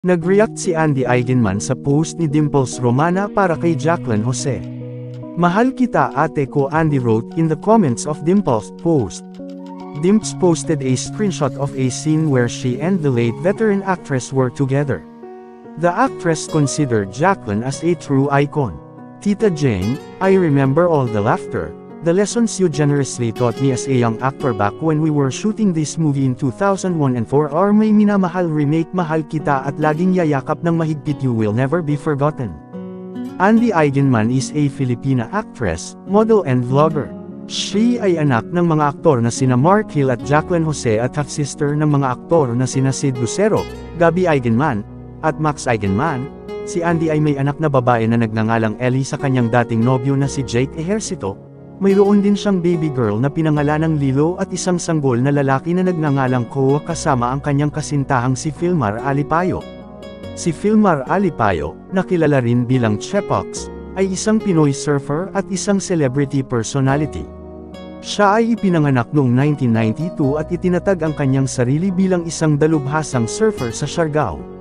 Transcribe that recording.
Nag-react si Andy Eigenman sa post ni Dimples Romana para kay Jacqueline Jose. Mahal kita ate ko Andy wrote in the comments of Dimples' post. Dimps posted a screenshot of a scene where she and the late veteran actress were together. The actress considered Jacqueline as a true icon. Tita Jane, I remember all the laughter, the lessons you generously taught me as a young actor back when we were shooting this movie in 2001 and for our may minamahal remake Mahal Kita at laging yayakap ng mahigpit you will never be forgotten. Andy Eigenman is a Filipina actress, model and vlogger. She ay anak ng mga aktor na sina Mark Hill at Jacqueline Jose at half-sister ng mga aktor na sina Sid Lucero, Gabby Eigenman, at Max Eigenman. Si Andy ay may anak na babae na nagngangalang Ellie sa kanyang dating nobyo na si Jake Ejercito. Mayroon din siyang baby girl na pinangalanang Lilo at isang sanggol na lalaki na nagngangalang Koa kasama ang kanyang kasintahang si Filmar Alipayo. Si Filmar Alipayo, na kilala rin bilang Chepox, ay isang Pinoy surfer at isang celebrity personality. Siya ay ipinanganak noong 1992 at itinatag ang kanyang sarili bilang isang dalubhasang surfer sa Siargao.